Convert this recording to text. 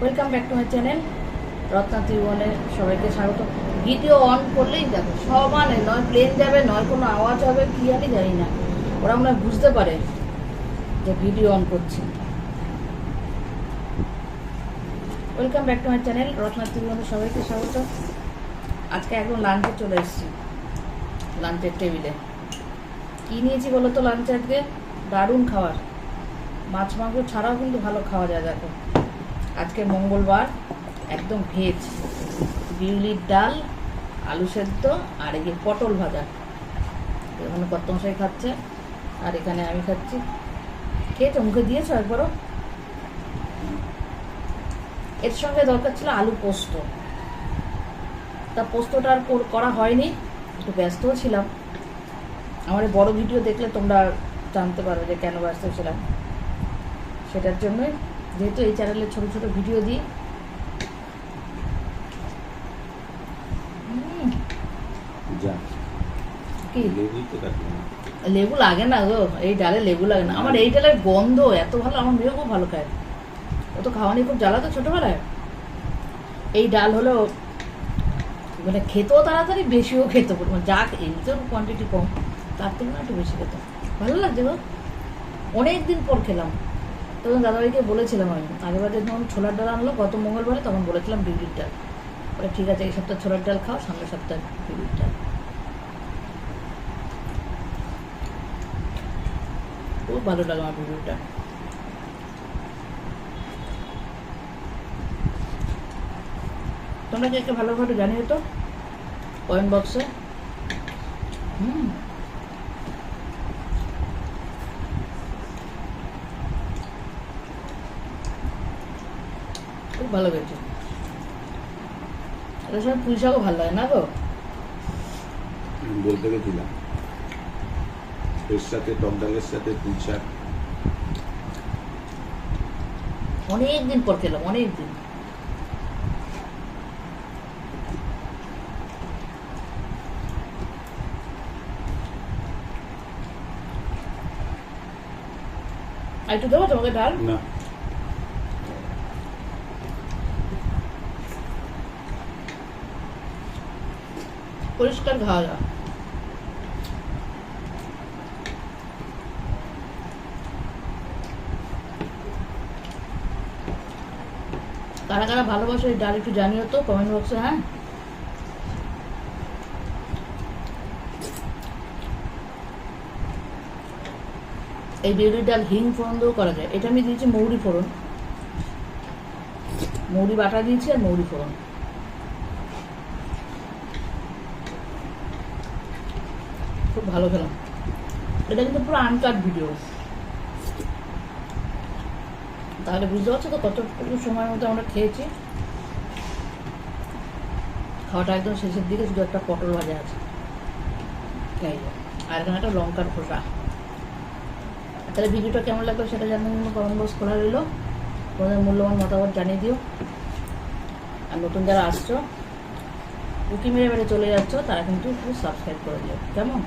Welcome back to my channel Ratna ত্রিভুবনে সবাইকে স্বাগত। Video on করলেই দেখো সমানে নয় প্লেন যাবে, নয়, কোনো আওয়াজ হবে, কি আমি জানি না। ওরা মনে বুঝতে পারে যে ভিডিও অন করছি। Welcome back to my channel Ratna ত্রিভুবনে সবাইকে স্বাগত। আজকে একদম লাঞ্চে চলে এসেছি লাঞ্চের টেবিলে কী নিয়েছি বলো তো লাঞ্চে আজকে? দারুণ খাবার। মাছ, মাংস ছাড়াও কিন্তু ভালো খাওয়া যায়, দেখো। আজকে মঙ্গলবার, একদম ভেজ। বিউলির ডাল, আলু সেদ্ধ, আর এই পটল ভাজা। এখানে কত মশাই খাচ্ছে, আর এখানে আমি খাচ্ছি। খেয়েছো? মুখে দিয়েছ একবারও? এর সঙ্গে দরকার ছিল আলু পোস্ত। তা পোস্তটা আর কর- হয়নি, একটু ব্যস্তও ছিলাম। আমার বড় ভিডিও দেখলে তোমরা জানতে পারবে যে কেন ব্যস্ত ছিলাম। সেটার জন্যই যেহেতু এই চ্যানেলে ছোট ছোট ভিডিও দিই। লেবু লাগে না গো এই ডালে লেবু লাগে না। আমার এই ডালের গন্ধ এত ভালো আমার মেয়েও খুব ভালো খায়। ও তো খাওয়া নিয়ে খুব জ্বালা তো ছোটোবেলায়। এই ডাল হলো মানে খেতেও তাড়াতাড়ি বেশিও খেতে পারব যা এমনিতেও কোয়ান্টিটি কম তার থেকে একটু বেশি খেতে ভালো লাগছে গো। অনেক দিন পর খেলাম। তখন দাদাভাইকে বলেছিলাম আমি আগেবার যখন ছোলার ডাল আনলো, গত মঙ্গলবারে তখন বলেছিলাম বিউলির ডাল। বলে, ঠিক আছে, এই সপ্তাহে ছোলার ডাল খাও, সামনের সপ্তাহে বিউলির ডাল। খুব ভালো লাগে আমার ভিডিওটা তোমরা কে কে ভালো ভালো জানিও তো? কয়েন বক্সে। হুম। খুব ভালো গেছে এটা সব পুঁই শাকও ভালো লাগে না গো? বলতে গেছিলাম এর সাথে টক ডালের সাথে পুঁই শাক। অনেক দিন পর খেলাম অনেক দিন আর একটু দেবো তোমাকে ডাল? না। পরিষ্কার খাওয়া কারা কারা ভালোবাসো এই ডাল একটু জানিও তো কমেন্ট বক্সে হ্যাঁ? এই বিউলির ডাল হিং ফোড়ন দিয়েও করা যায়। এটা আমি দিয়েছি মৌরি ফোড়ন। মৌরি বাটা দিয়েছি আর মৌরি ফোড়ন। খুব ভালো খেলাম। এটা কিন্তু পুরো আনকাট ভিডিও তাহলে বুঝতে পারছ তো কতটুকু সময়ের মধ্যে আমরা খেয়েছি? খাওয়াটা একদম শেষের দিকে, শুধু একটা পটল ভাজা আছে। আর এখানে একটা লঙ্কার খোসা। তাহলে ভিডিওটা কেমন লাগল সেটা জানার জন্য কমেন্ট বক্স খোলা রইল। তোমাদের মূল্যবান মতামত জানিয়ে দিও। আর নতুন যারা আসছো উকি মেরে মেরে চলে যাচ্ছ তারা কিন্তু একটু সাবস্ক্রাইব করে দিও। কেমন?